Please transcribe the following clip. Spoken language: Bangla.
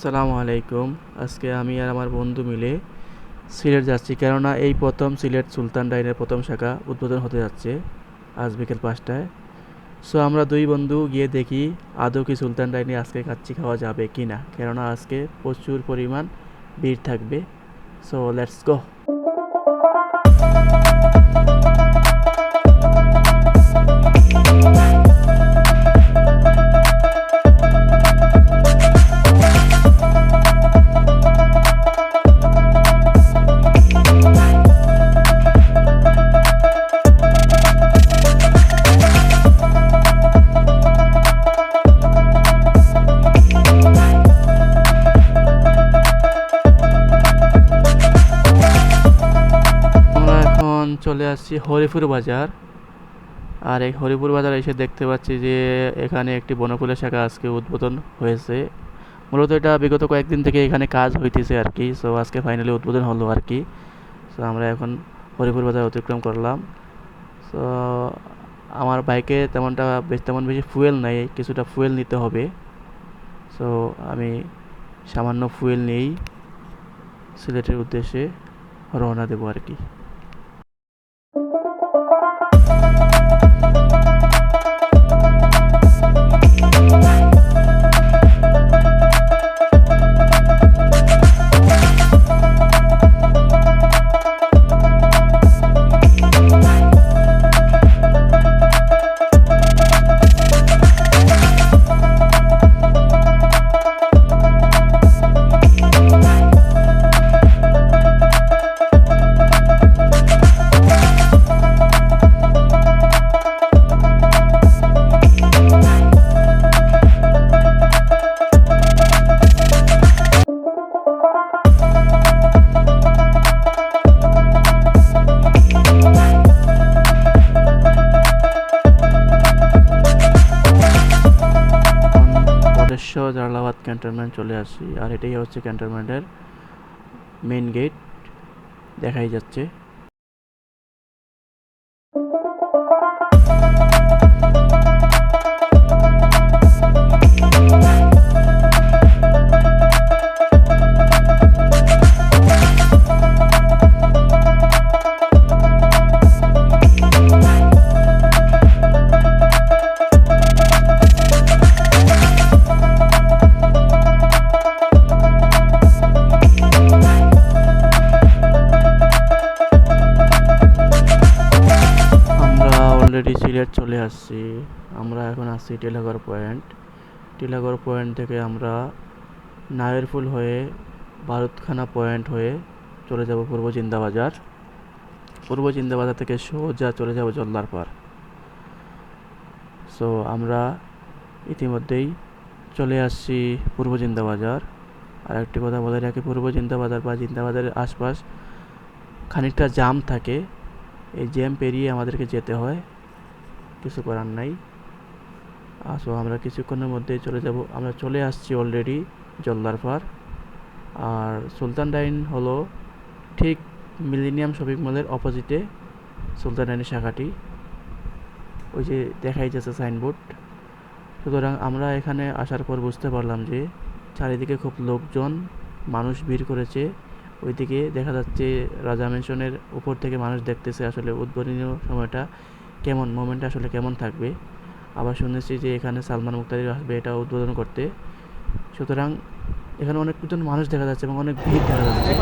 আসসালামু আলাইকুম। আজকে আমি আর আমার বন্ধু মিলে সিলেট যাচ্ছি। কেননা এই প্রথম সিলেট সুলতান ডাইনের প্রথম শাখা উদ্বোধন হতে যাচ্ছে আজ বিকেল পাঁচটায়। সো আমরা দুই বন্ধু গিয়ে দেখি আদৌ কি সুলতান ডাইনে আজকে কাচ্চি খাওয়া যাবে কি না কেননা আজকে প্রচুর পরিমাণ ভিড় থাকবে। সো লেটস গো চলে আসছি হরিপুর বাজার। আর এই হরিপুর বাজার এসে দেখতে পাচ্ছি যে, এখানে একটি বনকুলের শাখা আজকে উদ্বোধন হয়েছে। মূলত এটা বিগত কয়েকদিন থেকে এখানে কাজ হইতেছে আর কি। সো আজকে ফাইনালি উদ্বোধন হলো আর কি। সো আমরা এখন হরিপুর বাজার অতিক্রম করলাম। সো আমার বাইকে তেমনটা বেশ তেমন বেশি ফুয়েল নাই, কিছুটা ফুয়েল নিতে হবে। সো আমি সামান্য ফুয়েল নিয়েই সিলেটের উদ্দেশ্যে রওনা দেবো আর কি। পরেশ্ব জালালাবাদ ক্যান্টনমেন্ট চলে আসি। আর এটাই হচ্ছে ক্যান্টনমেন্টের মেন গেট দেখাই যাচ্ছে। অলরেডি সিলেট চলে আসছি। আমরা এখন আসছি টিলাগড় পয়েন্ট। টিলাগড় পয়েন্ট থেকে আমরা নায়েরফুল হয়ে ভারতখানা পয়েন্ট হয়ে চলে যাব পূর্ব জিন্দাবাজার। পূর্ব জিন্দাবাজার থেকে সোজা চলে যাব জল্লার পার সো আমরা ইতিমধ্যেই চলে আসছি পূর্ব জিন্দাবাজার। আর একটি কথা বলে রাখি, পূর্ব জিন্দাবাজার বা জিন্দাবাজারের আশপাশ খানিকটা জাম থাকে। এই জ্যাম পেরিয়ে আমাদেরকে যেতে হয়। কিছু করার নাই। আসো, আমরা কিছুক্ষণের মধ্যেই চলে যাব। আমরা চলে আসছি অলরেডি জলদার পার। আর সুলতান ডাইন হলো ঠিক মিলেনিয়াম শপিং মলের অপোজিটে সুলতান ডাইনের শাখাটি। ওই যে দেখাই যাচ্ছে সাইনবোর্ড সুতরাং আমরা এখানে আসার পর বুঝতে পারলাম যে চারিদিকে খুব লোকজন, মানুষ ভিড় করেছে। ওইদিকে দেখা যাচ্ছে রাজা মেনশনের উপর থেকে মানুষ দেখতেছে আসলে উদ্বোধনীয় সময়টা। কেমন মোমেন্ট আসলে কেমন থাকবে? আবার শুনেছি যে এখানে সালমান মুক্তারি আসবে এটা উদ্বোধন করতে। সুতরাং এখানে অনেক দুজন মানুষ দেখা যাচ্ছে এবং অনেক ভিড় দেখা যাচ্ছে।